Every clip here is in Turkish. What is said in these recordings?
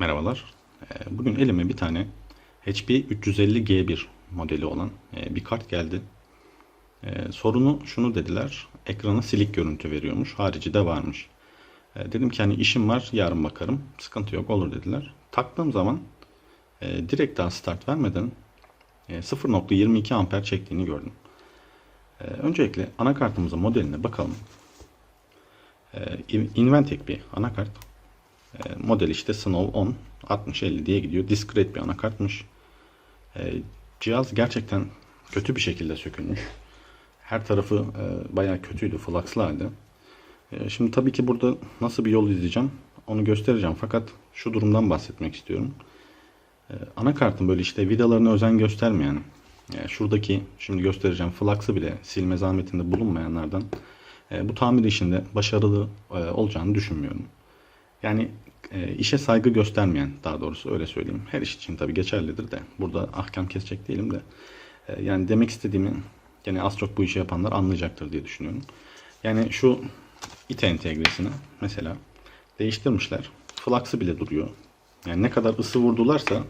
Merhabalar. Ee, Bugün elime bir tane HP 350G1 modeli olan e, bir kart geldi. Ee, Sorunu şunu dediler. Ekrana silik görüntü veriyormuş. Harici de varmış. Ee, Dedim ki hani işim var yarın bakarım. Sıkıntı yok olur dediler. Taktığım zaman e, direkt daha start vermeden e, 0.22 amper çektiğini gördüm. Öncelikle anakartımızın modeline bakalım. Inventec bir anakart. E, model işte Snow 10 6050 diye gidiyor. Discrete bir anakartmış. E, cihaz gerçekten kötü bir şekilde sökülmüş. Her tarafı e, bayağı kötüydü. Flux'lı halde. Şimdi tabii ki burada nasıl bir yol izleyeceğim onu göstereceğim. Fakat şu durumdan bahsetmek istiyorum. Anakartın böyle işte vidalarına özen göstermeyen e, şuradaki şimdi göstereceğim flux'ı bile silme zahmetinde bulunmayanlardan bu tamir işinde başarılı olacağını düşünmüyorum. Yani e, işe saygı göstermeyen daha doğrusu öyle söyleyeyim. Her iş için tabii geçerlidir de burada ahkam kesecek değilim de e, yani demek istediğimi gene az çok bu işi yapanlar anlayacaktır diye düşünüyorum. Yani şu ite entegresini mesela değiştirmişler. Flux'ı bile duruyor. Yani ne kadar ısı vurdularsa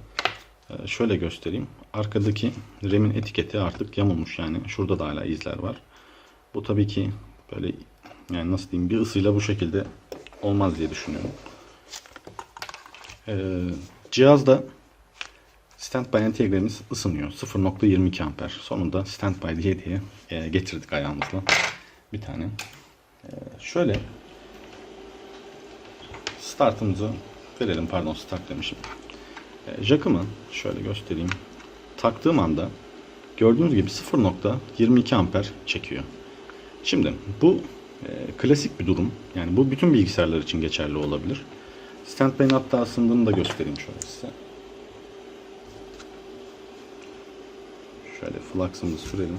e, şöyle göstereyim. Arkadaki remin etiketi artık yamulmuş yani. Şurada da hala izler var. Bu tabii ki böyle yani nasıl diyeyim bir ısıyla bu şekilde olmaz diye düşünüyorum. Ee, cihazda standby entegremiz ısınıyor. 0.22 amper. Sonunda standby diye diye e, getirdik ayağımızla. Bir tane. Ee, şöyle startımızı verelim. Pardon start demişim. Ee, jackımı şöyle göstereyim. Taktığım anda gördüğünüz gibi 0.22 amper çekiyor. Şimdi bu klasik bir durum. Yani bu bütün bilgisayarlar için geçerli olabilir. Standby'in hatta ısındığını da göstereyim şöyle size. Şöyle flux'ımızı sürelim.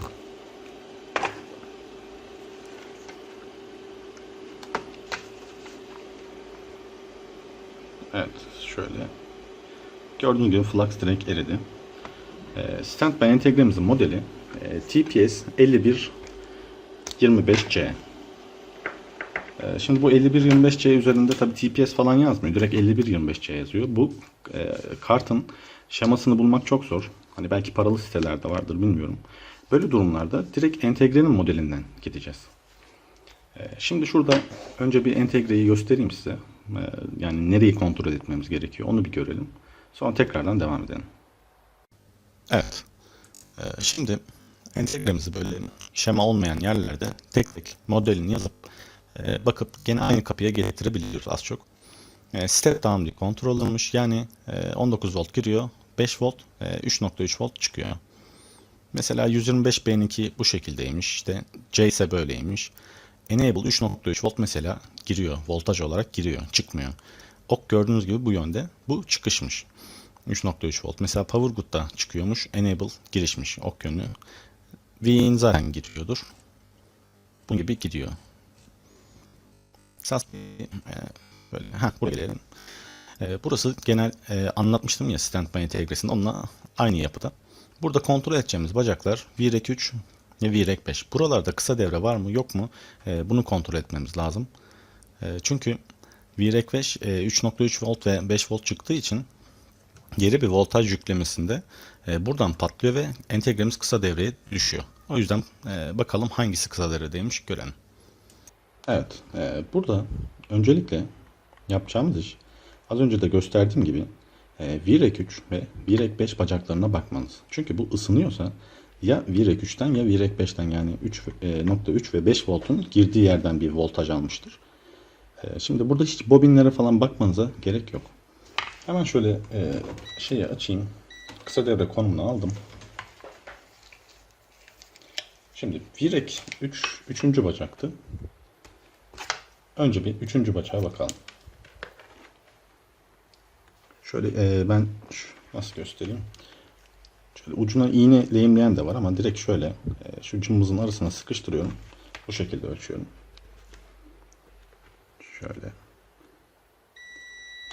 Evet şöyle. Gördüğünüz gibi flux direkt eridi. E, Standby entegremizin modeli TPS 51 25C. Ee, Şimdi bu 5125C üzerinde tabi TPS falan yazmıyor. Direkt 5125C yazıyor. Bu e, kartın şemasını bulmak çok zor. Hani belki paralı sitelerde vardır bilmiyorum. Böyle durumlarda direkt entegrenin modelinden gideceğiz. Ee, Şimdi şurada önce bir entegreyi göstereyim size. Ee, Yani nereyi kontrol etmemiz gerekiyor onu bir görelim. Sonra tekrardan devam edelim. Evet. Ee, Şimdi entegremizi böyle şema olmayan yerlerde tek tek modelini yazıp e, bakıp gene aynı kapıya getirebiliyoruz az çok. E, step down diye kontrol. Yani e, 19 volt giriyor. 5 volt, e, 3.3 volt çıkıyor. Mesela 125B'ninki bu şekildeymiş. İşte C ise böyleymiş. Enable 3.3 volt mesela giriyor. Voltaj olarak giriyor. Çıkmıyor. Ok gördüğünüz gibi bu yönde. Bu çıkışmış. 3.3 volt. Mesela PowerGood'da çıkıyormuş. Enable girişmiş. Ok yönü. V'in zaten giriyordur. Bu gibi gidiyor. Esas e, böyle ha buraya gelelim. E, burası genel e, anlatmıştım ya standby entegresinde onunla aynı yapıda. Burada kontrol edeceğimiz bacaklar VREC 3 ve VREC 5. Buralarda kısa devre var mı yok mu e, bunu kontrol etmemiz lazım. E, çünkü VREC 5 e, 3.3 volt ve 5 volt çıktığı için geri bir voltaj yüklemesinde e, buradan patlıyor ve entegremiz kısa devreye düşüyor. O yüzden e, bakalım hangisi kısa devredeymiş görelim. Evet, e, burada öncelikle yapacağımız iş az önce de gösterdiğim gibi e, VREC 3 ve VREC 5 bacaklarına bakmanız. Çünkü bu ısınıyorsa ya VREC 3'ten ya VREC 5'ten yani 3.3 ve 5 voltun girdiği yerden bir voltaj almıştır. E, şimdi burada hiç bobinlere falan bakmanıza gerek yok. Hemen şöyle e, şeyi açayım. Kısa devre konumunu aldım. Şimdi VREC 3 üçüncü bacaktı. Önce bir üçüncü bacağa bakalım. Şöyle e, ben nasıl göstereyim? Şöyle ucuna iğne lehimleyen de var ama direkt şöyle e, şu cımbızın arasına sıkıştırıyorum. Bu şekilde ölçüyorum. Şöyle.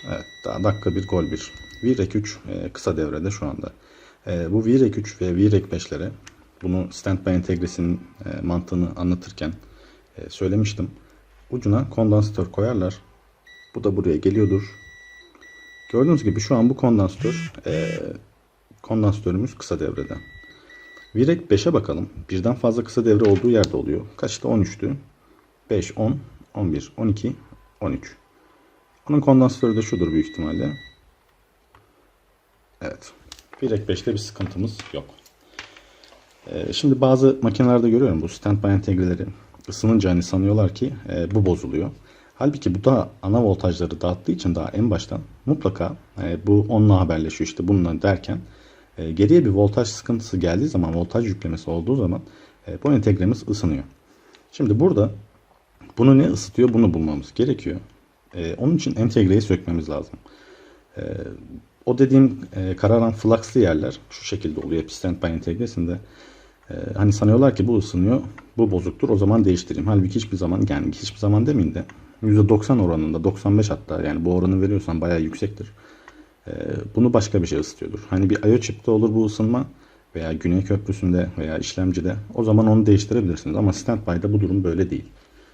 Evet daha dakika bir gol bir. VREC 3 e, kısa devrede şu anda. E, bu VREC 3 ve VREC 5'lere bunu standby entegresinin e, mantığını anlatırken e, söylemiştim. Ucuna kondansatör koyarlar. Bu da buraya geliyordur. Gördüğünüz gibi şu an bu kondansatör e, kondansatörümüz kısa devrede. Virek 5'e bakalım. Birden fazla kısa devre olduğu yerde oluyor. Kaçtı? 13'tü. 5, 10, 11, 12, 13. Onun kondansatörü de şudur büyük ihtimalle. Evet. Virek 5'te bir sıkıntımız yok. Ee, şimdi bazı makinelerde görüyorum bu standby entegreleri ısınınca hani sanıyorlar ki e, bu bozuluyor. Halbuki bu da ana voltajları dağıttığı için daha en baştan mutlaka e, bu onunla haberleşiyor işte bununla derken e, geriye bir voltaj sıkıntısı geldiği zaman voltaj yüklemesi olduğu zaman e, bu entegremiz ısınıyor. Şimdi burada bunu ne ısıtıyor bunu bulmamız gerekiyor. E, onun için entegreyi sökmemiz lazım. E, o dediğim e, kararan fluxlı yerler şu şekilde oluyor hep standby entegresinde. E, hani sanıyorlar ki bu ısınıyor, bu bozuktur o zaman değiştireyim. Halbuki hiçbir zaman yani hiçbir zaman demeyeyim de %90 oranında 95 hatta yani bu oranı veriyorsan bayağı yüksektir. E, bunu başka bir şey ısıtıyordur. Hani bir IO chip'te olur bu ısınma veya Güney Köprüsü'nde veya işlemcide o zaman onu değiştirebilirsiniz. Ama standby'da bu durum böyle değil.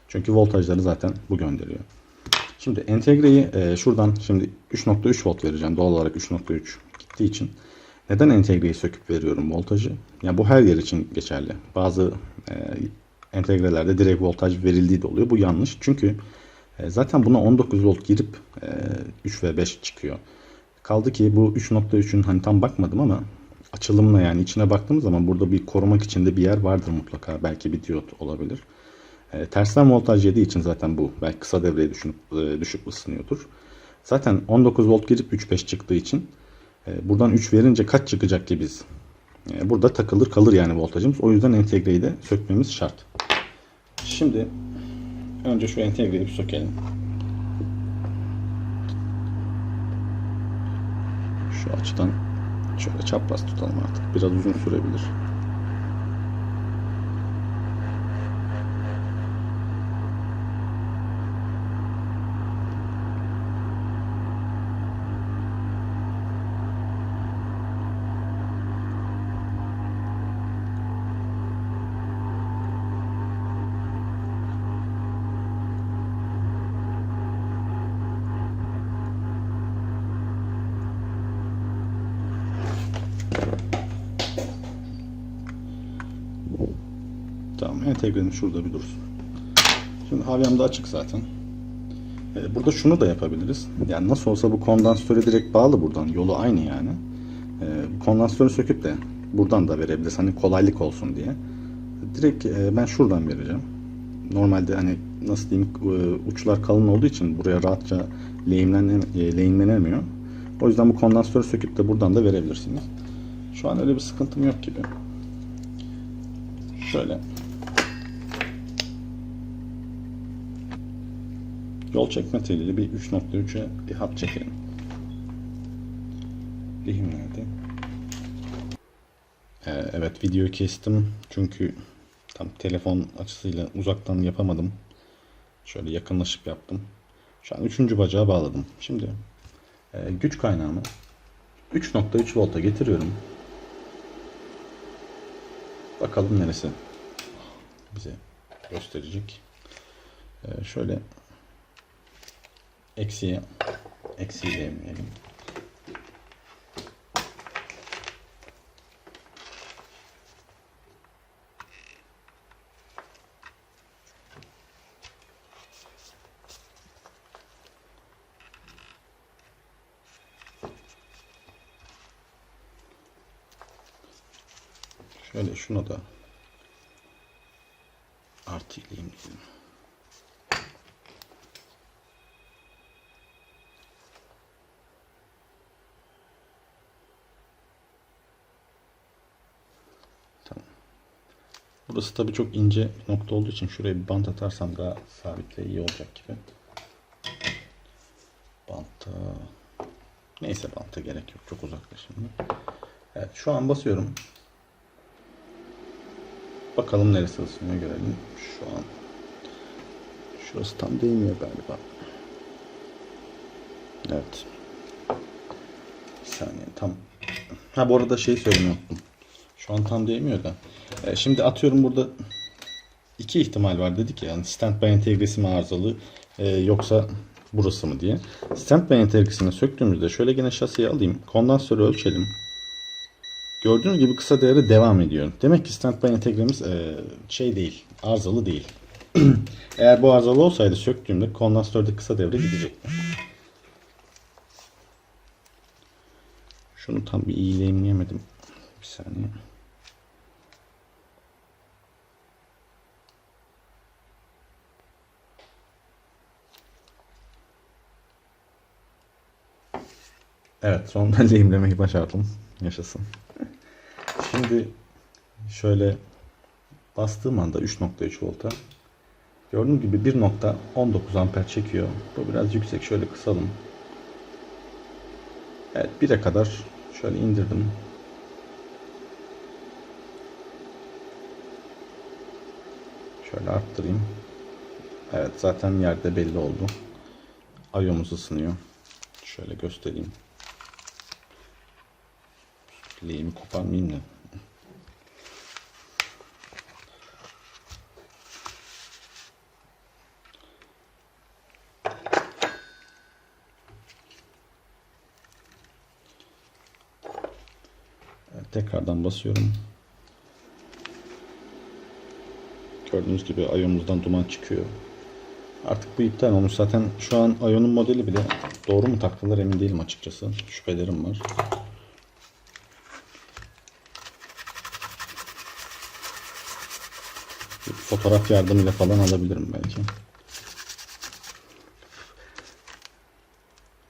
Çünkü voltajları zaten bu gönderiyor. Şimdi entegreyi e, şuradan şimdi 3.3 volt vereceğim. Doğal olarak 3.3 gittiği için. Neden entegreyi söküp veriyorum voltajı? Yani bu her yer için geçerli. Bazı e, entegrelerde direkt voltaj verildiği de oluyor. Bu yanlış. Çünkü e, zaten buna 19 volt girip e, 3 ve 5 çıkıyor. Kaldı ki bu 3.3'ün hani tam bakmadım ama açılımla yani içine baktığımız zaman burada bir korumak için de bir yer vardır mutlaka. Belki bir diyot olabilir. E, tersten voltaj yediği için zaten bu belki kısa devreye düşünüp, e, düşüp ısınıyordur. Zaten 19 volt girip 3.5 çıktığı için buradan 3 verince kaç çıkacak ki biz? E, burada takılır kalır yani voltajımız. O yüzden entegreyi de sökmemiz şart. Şimdi önce şu entegreyi bir sökelim. Şu açıdan şöyle çapraz tutalım artık. Biraz uzun sürebilir. Tamam entegrenim şurada bir dursun. Şimdi havyam da açık zaten. Ee, Burada şunu da yapabiliriz. Yani nasıl olsa bu kondansatörü direkt bağlı buradan. Yolu aynı yani. Ee, Kondansatörü söküp de buradan da verebiliriz. Hani kolaylık olsun diye. Direkt e, ben şuradan vereceğim. Normalde hani nasıl diyeyim e, uçlar kalın olduğu için buraya rahatça e, lehimlenemiyor. O yüzden bu kondansatörü söküp de buradan da verebilirsiniz. Şu an öyle bir sıkıntım yok gibi. Şöyle. Yol çekme bir 3.3'e bir hat çekelim. Lehim nerede? Ee, evet videoyu kestim çünkü tam telefon açısıyla uzaktan yapamadım. Şöyle yakınlaşıp yaptım. Şu an üçüncü bacağı bağladım. Şimdi e, güç kaynağımı 3.3 volta getiriyorum. Bakalım neresi bize gösterecek. Ee, şöyle eksiye eksiği değmeyelim. Şöyle şuna da Burası tabii çok ince bir nokta olduğu için şuraya bir bant atarsam daha sabitle iyi olacak gibi. Banta neyse banta gerek yok. Çok uzakta şimdi. Evet şu an basıyorum. Bakalım neresi ısınıyor görelim. Şu an şurası tam değmiyor galiba. Evet. Bir saniye tam. Ha bu arada şey söylemeyi. Şu an tam değmiyor da. E, şimdi atıyorum burada iki ihtimal var dedik ya. Yani standby entegresi mi arızalı e, yoksa burası mı diye. Standby entegresini söktüğümüzde şöyle yine şasiyi alayım. Kondansörü ölçelim. Gördüğünüz gibi kısa devre devam ediyor. Demek ki standby entegremiz e, şey değil, arızalı değil. Eğer bu arızalı olsaydı söktüğümde kondansatörde kısa devre gidecekti. Şunu tam bir iyileyimleyemedim. Bir saniye. Evet sonunda lehimlemeyi başardım. Yaşasın. Şimdi şöyle bastığım anda 3.3 volta gördüğünüz gibi 1.19 amper çekiyor. Bu biraz yüksek. Şöyle kısalım. Evet 1'e kadar şöyle indirdim. Şöyle arttırayım. Evet zaten yerde belli oldu. Ayomuz ısınıyor. Şöyle göstereyim. Lehimi koparmayayım da. Tekrardan basıyorum. Gördüğünüz gibi ayomuzdan duman çıkıyor. Artık bu iptal olmuş. Zaten şu an ayonun modeli bile doğru mu taktılar emin değilim açıkçası. Şüphelerim var. Bir fotoğraf yardımıyla falan alabilirim belki.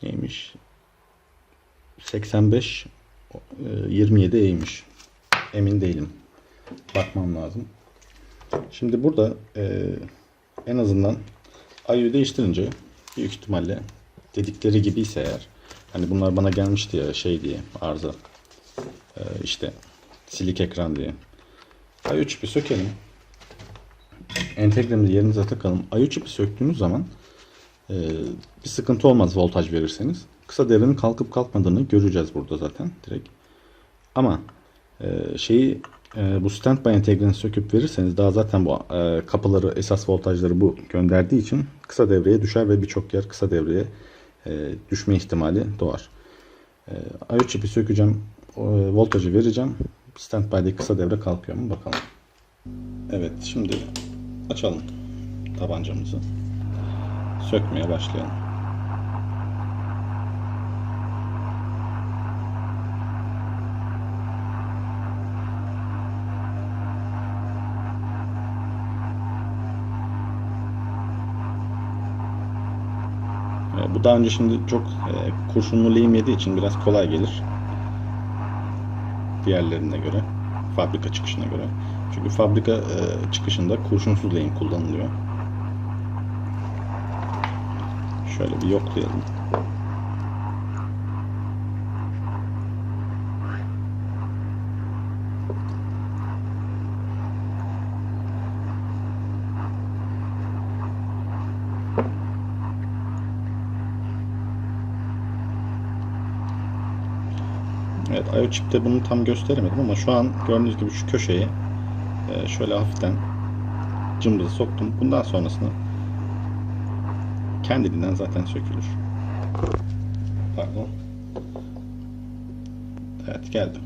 Neymiş? 85 e, 27 E'ymiş. Emin değilim. Bakmam lazım. Şimdi burada e, en azından ayı değiştirince büyük ihtimalle dedikleri gibiyse eğer hani bunlar bana gelmişti ya şey diye arıza e, işte silik ekran diye. Ayı çipi sökelim. Entegremizi yerinize takalım. Ayı çipi söktüğünüz zaman e, bir sıkıntı olmaz voltaj verirseniz. Kısa devrenin kalkıp kalkmadığını göreceğiz burada zaten direkt. Ama e, şeyi e, bu standby entegreni söküp verirseniz daha zaten bu e, kapıları esas voltajları bu gönderdiği için kısa devreye düşer ve birçok yer kısa devreye e, düşme ihtimali doğar. E, I3 çipi sökeceğim. e, voltajı vereceğim. Standby'deki kısa devre kalkıyor mu bakalım. Evet şimdi açalım tabancamızı. Sökmeye başlayalım. E, Bu daha önce şimdi çok e, kurşunlu lehim yediği için biraz kolay gelir. Diğerlerine göre. Fabrika çıkışına göre. Çünkü fabrika e, çıkışında kurşunsuz lehim kullanılıyor. Şöyle bir yoklayalım. Evet IOChip'te bunu tam gösteremedim ama şu an gördüğünüz gibi şu köşeyi e, şöyle hafiften cımbızı soktum. Bundan sonrasını kendiliğinden zaten sökülür. Pardon. Evet geldi.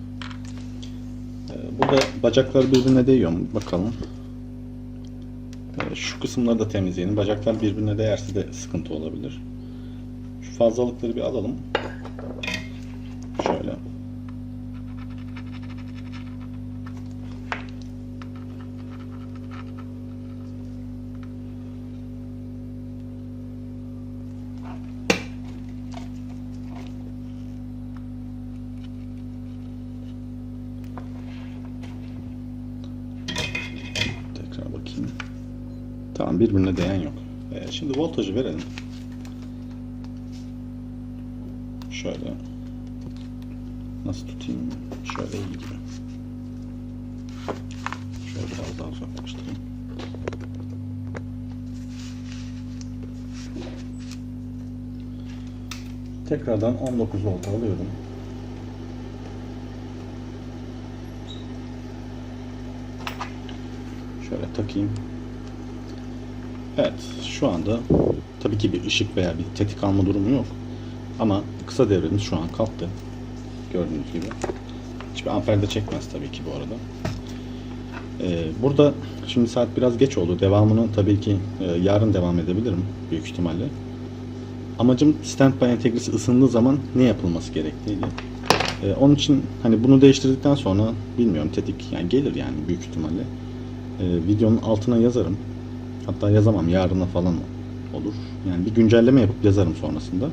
E, Burada bacaklar birbirine değiyor mu? Bakalım. E, Şu kısımları da temizleyelim. Bacaklar birbirine değerse de sıkıntı olabilir. Şu fazlalıkları bir alalım. Şöyle. Birbirine değen yok. Ee, şimdi voltajı verelim. Şöyle. Nasıl tutayım? Şöyle iyi gibi. Şöyle biraz daha uzaklaştırayım. Tekrardan 19 volt alıyorum. Şöyle takayım. Evet, şu anda tabii ki bir ışık veya bir tetik alma durumu yok. Ama kısa devremiz şu an kalktı. Gördüğünüz gibi. Hiçbir amper de çekmez tabii ki bu arada. Ee, burada şimdi saat biraz geç oldu. Devamını tabii ki e, yarın devam edebilirim büyük ihtimalle. Amacım standby entegresi ısındığı zaman ne yapılması gerektiğiydi. Ee, onun için hani bunu değiştirdikten sonra bilmiyorum tetik yani gelir yani büyük ihtimalle. Ee, videonun altına yazarım. Hatta yazamam yarına falan olur. Yani bir güncelleme yapıp yazarım sonrasında.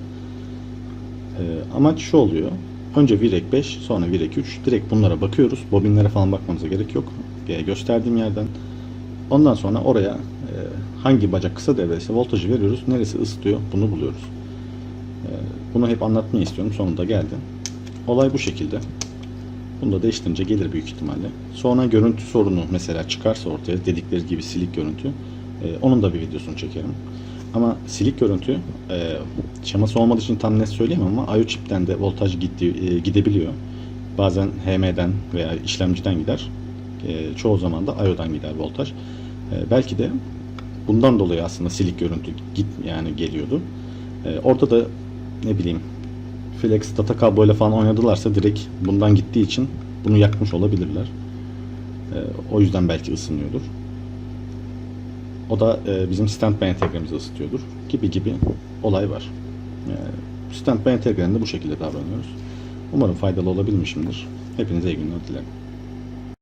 Ee, amaç şu oluyor. Önce Virek 5 sonra Virek 3 direkt bunlara bakıyoruz. Bobinlere falan bakmanıza gerek yok. Ee, gösterdiğim yerden. Ondan sonra oraya e, hangi bacak kısa devresi voltajı veriyoruz. Neresi ısıtıyor bunu buluyoruz. Ee, bunu hep anlatmayı istiyorum. Sonunda geldi. Olay bu şekilde. Bunu da değiştirince gelir büyük ihtimalle. Sonra görüntü sorunu mesela çıkarsa ortaya dedikleri gibi silik görüntü. E, onun da bir videosunu çekerim. Ama silik görüntü e, şeması olmadığı için tam net söyleyemem ama IO chip'ten de voltaj gitti, e, gidebiliyor. Bazen HM'den veya işlemciden gider. E, çoğu zaman da IO'dan gider voltaj. E, belki de bundan dolayı aslında silik görüntü git yani geliyordu. E, orada da ne bileyim flex data kabloyla falan oynadılarsa direkt bundan gittiği için bunu yakmış olabilirler. E, o yüzden belki ısınıyordur. O da e, bizim standby entegremizi ısıtıyordur. Gibi gibi olay var. E, standby entegrende bu şekilde davranıyoruz. Umarım faydalı olabilmişimdir. Hepinize iyi günler dilerim.